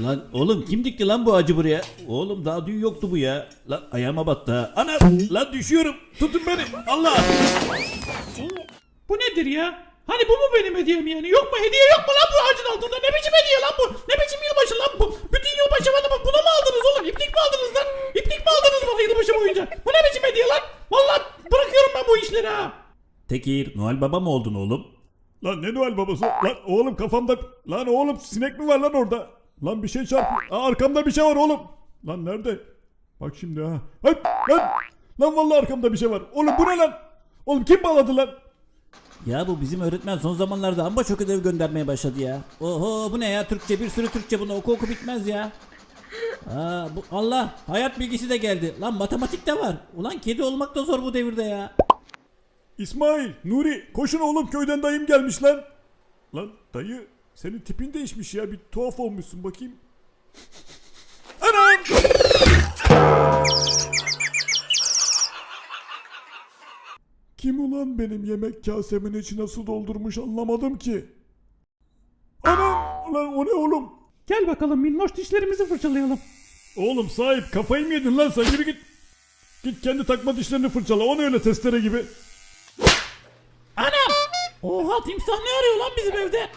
Lan oğlum kim dikti lan bu acı buraya? Oğlum daha dün yoktu bu ya. Lan ayağıma battı ha. Ana lan düşüyorum. Tutun beni. Allah. Bu nedir ya? Hani bu mu benim hediyem yani? Yok mu hediye yok mu lan bu ağacın altında? Ne biçim hediye lan bu? Ne biçim yılbaşı lan bu? Bütün yılbaşı bana bak buna mı aldınız oğlum? İplik mi aldınız lan? İplik mi aldınız bana yılbaşı boyunca? Bu ne biçim hediye lan? Vallahi bırakıyorum ben bu işleri ha. Tekir Noel Baba mı oldun oğlum? Lan ne Noel babası? Lan oğlum kafamda... Lan oğlum sinek mi var lan orada? Lan bir şey çarp... Aa, arkamda bir şey var oğlum. Lan nerede? Bak şimdi ha. Hay, lan. Lan vallahi arkamda bir şey var. Oğlum bu ne lan? Oğlum kim bağladı lan? Ya bu bizim öğretmen son zamanlarda amma çok ödev göndermeye başladı ya. Oho bu ne ya Türkçe bir sürü Türkçe bunu oku oku bitmez ya. Aa, bu Allah hayat bilgisi de geldi. Lan matematik de var. Ulan kedi olmak da zor bu devirde ya. İsmail, Nuri koşun oğlum köyden dayım gelmiş lan. Lan dayı senin tipin değişmiş ya bir tuhaf olmuşsun bakayım. Anam! Kim ulan benim yemek kasemin içine su doldurmuş anlamadım ki. Anam! Lan o ne oğlum? Gel bakalım minnoş dişlerimizi fırçalayalım. Oğlum sahip kafayı mı yedin lan sen yürü git. Git kendi takma dişlerini fırçala o ne öyle testere gibi. Anam! Oha timsah ne arıyor lan bizim evde?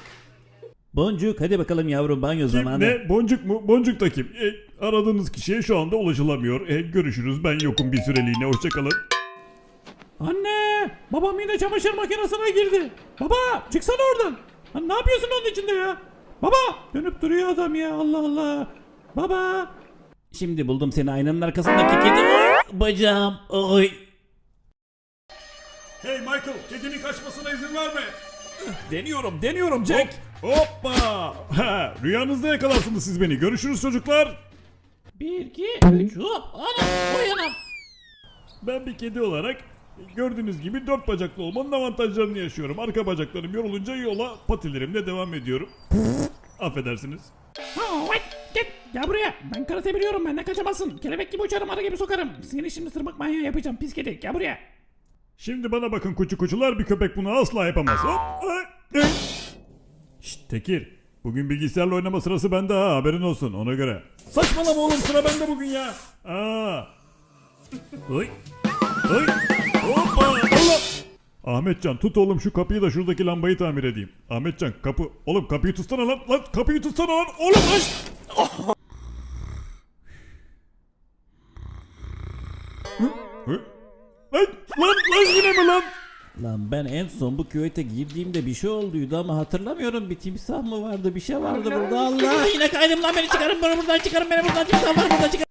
Boncuk hadi bakalım yavrum banyo Kim, zamanı. ne? Boncuk mu? Boncuk da kim? E, aradığınız kişiye şu anda ulaşılamıyor. E, görüşürüz. Ben yokum bir süreliğine. Hoşçakalın. Anne! Babam yine çamaşır makinesine girdi. Baba! Çıksana oradan. Lan ne yapıyorsun onun içinde ya? Baba! Dönüp duruyor adam ya Allah Allah. Baba! Şimdi buldum seni aynanın arkasındaki kedi. Oy, Bacağım. Oy. Hey Michael, kedinin kaçmasına izin verme. Deniyorum deniyorum Jack. Hoppa! Ha, rüyanızda yakalarsınız siz beni. Görüşürüz çocuklar. Bir iki üç hop. Anam! Uyanam! Ben bir kedi olarak gördüğünüz gibi dört bacaklı olmanın avantajlarını yaşıyorum. Arka bacaklarım yorulunca yola patilerimle devam ediyorum. Affedersiniz. Ha, wait, git, gel buraya. Ben karate biliyorum benden kaçamazsın. Kelebek gibi uçarım arı gibi sokarım. Seni şimdi sırmak manyağı yapacağım pis kedi. Gel buraya. Şimdi bana bakın kuçu kuçular bir köpek bunu asla yapamaz. Hop! Tekir. Bugün bilgisayarla oynama sırası bende ha haberin olsun ona göre. Saçmalama oğlum sıra bende bugün ya. Aa. Oy. Oy. Hoppa. Allah. Ahmetcan tut oğlum şu kapıyı da şuradaki lambayı tamir edeyim. Ahmetcan kapı. Oğlum kapıyı tutsana lan. Lan kapıyı tutsana lan. Oğlum aç. Lan, lan, lan yine mi lan? Lan ben en son bu küvete girdiğimde bir şey olduydu ama hatırlamıyorum. Bir timsah mı vardı bir şey vardı burada. Allah yine kaydım lan beni çıkarın beni buradan çıkarın beni buradan timsah var burada çıkarın.